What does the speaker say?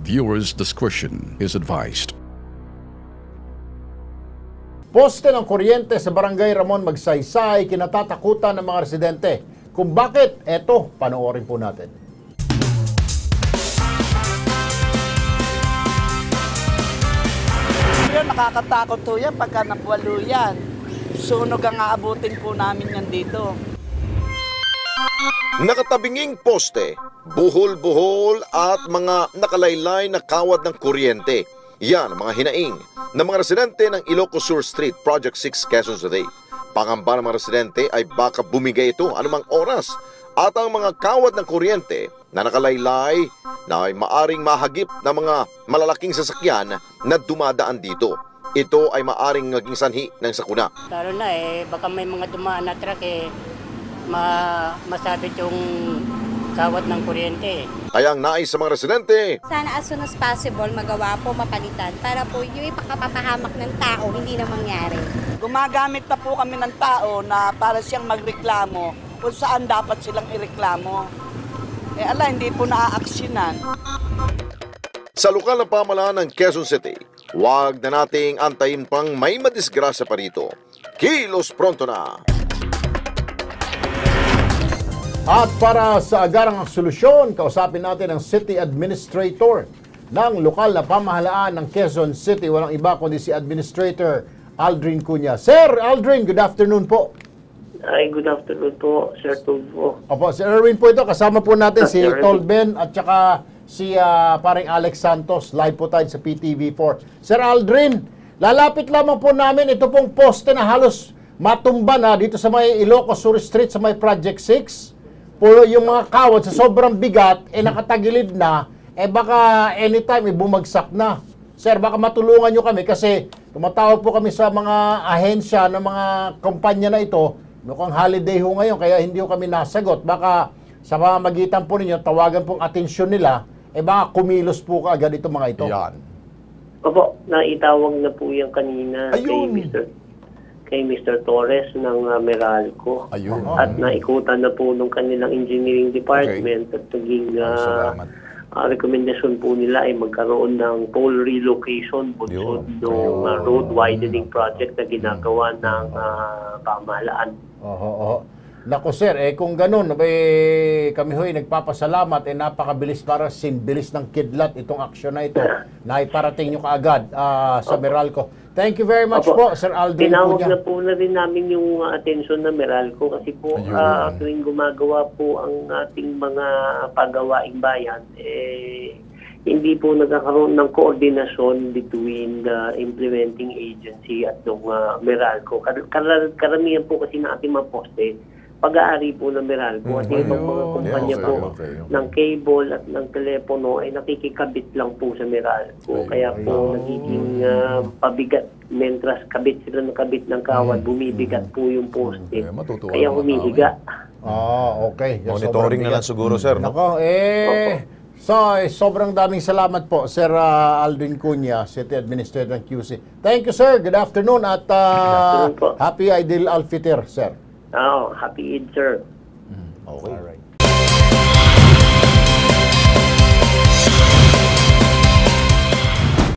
Viewers' discretion is advised. Poste ng kuryente sa Barangay Ramon Magsaysay kinatatakutan ng mga residente. Kung bakit, eto, panoorin po natin. Yun, nakakatakot po yan pagka nabuwalo yan. Sunog ang aabutin po namin yan dito. Nakatabinging poste, buhol-buhol at mga nakalaylay na kawad ng kuryente. Yan mga hinaing ng mga residente ng Ilocos Sur Street, Project 6, Quezon City. Pangamba ng mga residente ay baka bumigay ito anumang oras at ang mga kawad ng kuryente na nakalaylay na ay maaring mahagip ng mga malalaking sasakyan na dumadaan dito. Ito ay maaring naging sanhi ng sakuna. Lalo na eh, baka may mga dumaan na truck eh, ma masabit yung kawat ng kuryente. Kaya ang nais sa mga residente Sana as soon as possible magawa po mapalitan para po yung ipakapapahamak ng tao hindi na mangyari. Gumagamit na po kami ng tao na para siyang magreklamo kung saan dapat silang ireklamo. Eh ala, hindi po naaaksyonan. Sa lokal na pamalaan ng Quezon City, huwag na nating antayin pang may madisgrasya pa rito. Kilos pronto na! At para sa agarang solusyon, kausapin natin ang City Administrator ng lokal na pamahalaan ng Quezon City. Walang iba kundi si Administrator Aldrin Cunha. Sir Aldrin, good afternoon po. Ay, good afternoon po, Sir Tulfo. Opo, si Erwin po ito. Kasama po natin si Erwin. Tolben at saka si ah, paring Alex Santos. Live po tayo sa PTV4. Sir Aldrin, lalapit lamang po namin ito pong poste na halos matumba na dito sa may Ilocos Sur Street sa may Project 6. Puro yung mga kawad sa sobrang bigat, eh nakatagilid na, eh baka anytime eh, bumagsak na. Sir, baka matulungan nyo kami kasi tumatawag po kami sa mga ahensya ng mga kumpanya na ito. Mukhang holiday ho ngayon, kaya hindi ho kami nasagot. Baka sa pamamagitan po ninyo, tawagan pong atensyon nila, eh baka kumilos po kaagad itong mga ito. Yan. Opo, naitawag na po yan kanina Ayun. kay Mr. kay Mr. Torres ng uh, Meralco. Ayun. At naikutan na po nung kanilang engineering department at naging uh, Salamat. uh, rekomendasyon po nila ay magkaroon ng pole relocation bunsod ng uh, road widening project na ginagawa ng uh, pamahalaan. Oho, oho. Nako sir, eh kung ganun, eh, kami ho'y nagpapasalamat, eh napakabilis para simbilis ng kidlat itong aksyon na ito na iparating nyo kaagad ah, sa Meralco. Thank you very much Opo. po, Sir Aldrin Tinawag na po na rin namin yung uh, atensyon na Meralco kasi po Ayun. uh, tuwing gumagawa po ang ating mga pagawaing bayan, eh, hindi po nagkakaroon ng koordinasyon between the implementing agency at ng uh, Meralco. Kar- kar- karamihan po kasi ng ating mga poste, pag-aari po ng Meralco at yung ibang mga kumpanya Okay, po ng cable at ng telepono ay nakikikabit lang po sa Meralco. Kaya po nagiging ah, pabigat. Mentras kabit sila ng kabit ng kawad, bumibigat po yung poste. Kaya humihiga. Ah, okay. Yes, Monitoring sobrang na lang siguro, sir. No? Nako, eh, so, eh, sobrang daming salamat po, Sir ah, Aldrin Cunha, City Administrator ng QC. Thank you, sir. Good afternoon at ah, afternoon po. Happy Idil Al-Fitr, sir. Oh, happy Eid, sir. Mm. Okay. Oh.